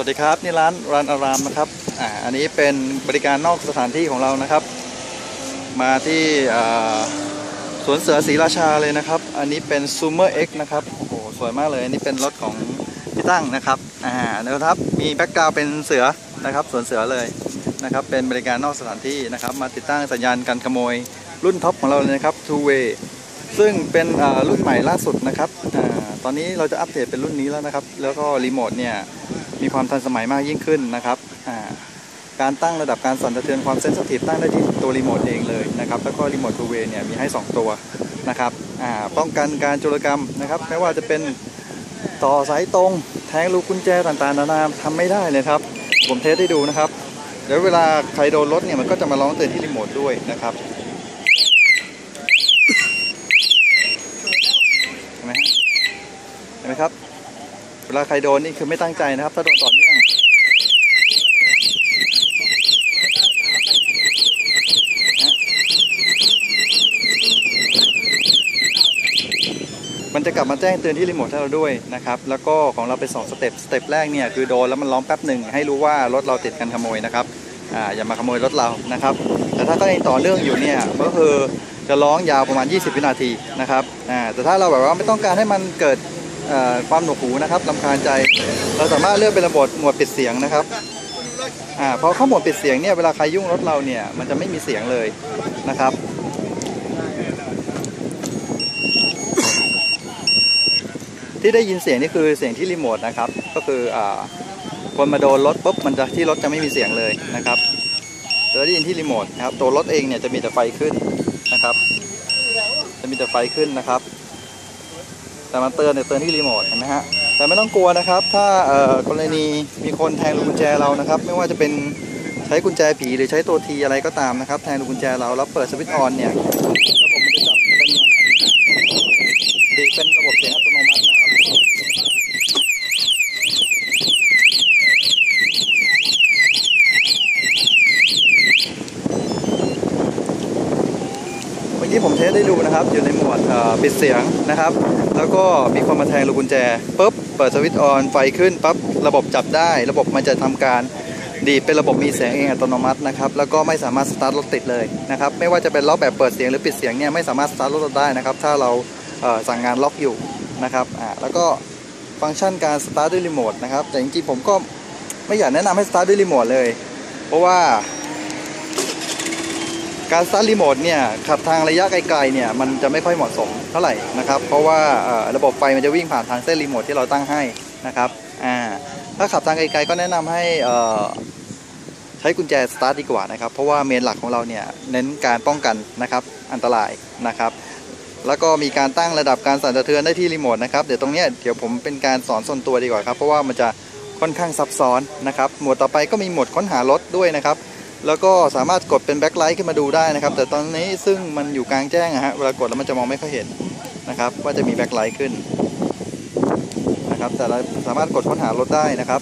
วัสดีครับ นี่ร้านร้านอารามนะครับอ่าอันนี้เป็นบริการนอกสถานที่ของเรานะครับ มาที่สวนเสือศรีราชาเลยนะครับ อันนี้เป็นซูเมอร์เอ็กนะครับโอ้โหสวยมากเลย อันนี้เป็นรถของพี่ตั้งนะครับอ่านะครับมีแบ็กกราวเป็นเสือนะครับสวนเสือเลยนะครับ เป็นบริการนอกสถานที่นะครับ มาติดตั้งสัญญาณการขโมยรุ่นท็อปของเราเลยนะครับ Two Way ซึ่งเป็นรุ่นใหม่ล่าสุดนะครับอาตอนนี้เราจะอัปเดตเป็นรุ่นนี้แล้วนะครับ แล้วก็รีโมทเนี่ย มีความทันสมัยมากยิ่งขึ้นนะครับการตั้งระดับการสั่นสะเทือนความเซนซิทีฟตั้งได้ที่ตัวรีโมทเองเลยนะครับแล้วก็รีโมททูเวเนี่ยมีให้ 2 ตัวนะครับป้องกันการโจรกรรมนะครับไม่ว่าจะเป็นต่อสายตรงแทงลูกกุญแจต่างๆนานาทำไม่ได้เลยครับ ผมเทสให้ดูนะครับเดี๋ยวเวลาใครโดนรถเนี่ยมันก็จะมาร้องเตือนที่รีโมทด้วยนะครับเห็นไหมครับ เวลาใครโดนนี่คือไม่ตั้งใจนะครับ ถ้าโดนต่อเนื่องมันจะกลับมาแจ้งเตือนที่รีโมทให้เราด้วยนะครับ แล้วก็ของเราเป็นสองสเต็ป สเต็ปแรกเนี่ยคือโดนแล้วมันร้องแป๊บหนึ่งให้รู้ว่ารถเราติดกันขโมยนะครับ อ่าอย่ามาขโมยรถเรานะครับ แต่ถ้าก็ยังต่อเนื่องอยู่เนี่ยก็คือจะร้องยาวประมาณ 20 วินาทีนะครับ อ่าแต่ถ้าเราแบบว่าไม่ต้องการให้มันเกิด ความหนวกหูนะครับลำคาญใจ เราสามารถเลือกเป็นระบบหมวดปิดเสียงนะครับอ่าพอเข้าหมวดปิดเสียงเนี่ยเวลาใครยุ่งรถเราเนี่ยมันจะไม่มีเสียงเลยนะครับที่ได้ยินเสียงนี่คือเสียงที่รีโมทนะครับ ก็คืออ่าคนมาโดนรถปุ๊บมันจะที่รถจะไม่มีเสียงเลยนะครับจะได้ยินที่รีโมทนะครับตัวรถเองเนี่ยจะมีแต่ไฟขึ้นนะครับ จะมีแต่ไฟขึ้นนะครับ แต่มันเตือนเนี่ยเตือนที่รีโมทเห็นไหมฮะแต่ไม่ต้องกลัวนะครับ ถ้าเอ่อกรณีมีคนแทงลูกกุญแจเรานะครับ ไม่ว่าจะเป็นใช้กุญแจผีหรือใช้ตัวทีอะไรก็ตามนะครับ แทงลูกกุญแจเราแล้วเปิดสวิตช์ออนเนี่ยระบบมันจะจับเป็นดีเป็นระบบเสียงอัตโนมัตินะครับ เมื่ผมเทสได้ดูนะครับ อยู่ในหมวดปิดเสียงนะครับ แล้วก็มีคนมาแทงลูกกุญแจปุ๊บเปิดสวิตช์ออนไฟขึ้นปั๊บระบบจับได้ ระบบมันจะทำการดีเป็นระบบมีเสียงเองอัตโนมัตินะครับแล้วก็ไม่สามารถสตาร์ทรถติดเลยนะครับไม่ว่าจะเป็นล็อกแบบเปิดเสียงหรือปิดเสียงเนี่ยไม่สามารถสตาร์ทรถได้นะครับถ้าเราเสั่งงานล็อกอยู่นะครับอ่าแล้วก็ฟังก์ชันการสตาร์ทด้วยรีโมทนะครับแต่จริงๆผมก็ไม่อยากแนะนำให้สตาร์ทด้วยรีโมทเลย เพราะว่า การสตาร์ทรีโมทเนี่ยขับทางระยะไกลๆเนี่ยมันจะไม่ค่อยเหมาะสมเท่าไหร่นะครับเพราะว่าระบบไฟมันจะวิ่งผ่านทางเส้นรีโมทที่เราตั้งให้นะครับอ่าถ้าขับทางไกลๆก็แนะนำให้ใช้กุญแจสตาร์ทดีกว่านะครับเพราะว่าเมนหลักของเราเนี่ยเน้นการป้องกันนะครับอันตรายนะครับแล้วก็มีการตั้งระดับการสั่นสะเทือนได้ที่รีโมทนะครับเดี๋ยวตรงเนี้ยเดี๋ยวผมเป็นการสอนส่วนตัวดีกว่าครับเพราะว่ามันจะค่อนข้างซับซ้อนนะครับหมวดต่อไปก็มีหมวดค้นหารถด้วยนะครับ แล้วก็สามารถกดเป็นแบ็คไลท์ขึ้นมาดูได้นะครับ แต่ตอนนี้ซึ่งมันอยู่กลางแจ้งอะฮะเวลากดแล้วมันจะมองไม่ค่อยเห็นนะครับ ว่าจะมีแบ็คไลท์ขึ้นนะครับ แต่เราสามารถกดค้นหารถได้นะครับ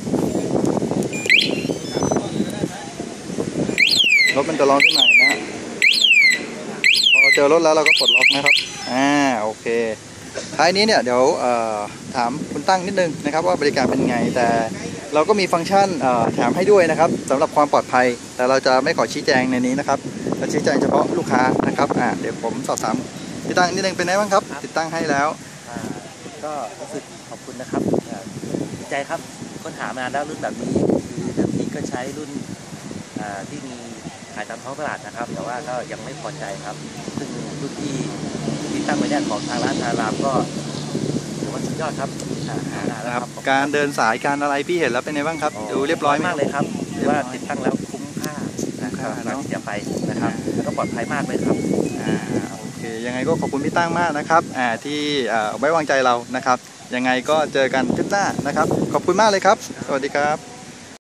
รถมันจะร้องขึ้นมาเห็นไหมพอเจอรถแล้วเราก็ปลดล็อกนะครับ อ่าโอเคท้ายนี้เนี่ยเดี๋ยวเอ่อถามคุณตั้งนิดนึงนะครับ ว่าบริการเป็นไงแต่ เราก็มีฟังก์ชันเอ่อแถมให้ด้วยนะครับสำหรับความปลอดภัย แต่เราจะไม่ขอชี้แจงในนี้นะครับจะชี้แจงเฉพาะลูกค้านะครับอ่าเดี๋ยวผมสอบถามพี่ตั้งนิดนึงเป็นไงบ้างครับ ติดตั้งให้แล้วอ่าก็รู้สึกขอบคุณนะครับอ่าดีใจครับค้นหามานานแล้วรุ่นแบบนี้คือแบบนี้ก็ใช้รุ่นอ่าที่มีขายตามท้องตลาดนะครับ แต่ว่าก็ยังไม่พอใจครับ ซึ่งรุ่นที่ที่ตั้งไว้เนี่ยของทางร้านทารามก็ถือว่าสุดยอดครับอ่าหา นานแล้วครับการเดินสายการอะไรพี่เห็นแล้วเป็นไงบ้างครับ ดูเรียบร้อยไหมมากเลยครับเรียบร้อยว่าติดตั้งแล้วคุ้มค่านะคุ้มค่าสำหรับเนอะที่จะไปนะครับแล้วก็ปลอดภัยมากเลยครับอ่าโอเคยังไงก็ขอบคุณพี่ตั้งมากนะครับอ่าที่อ่าไว้วางใจเรานะครับ ยังไงก็เจอกันทริปหน้านะครับ ขอบคุณมากเลยครับ สวัสดีครับ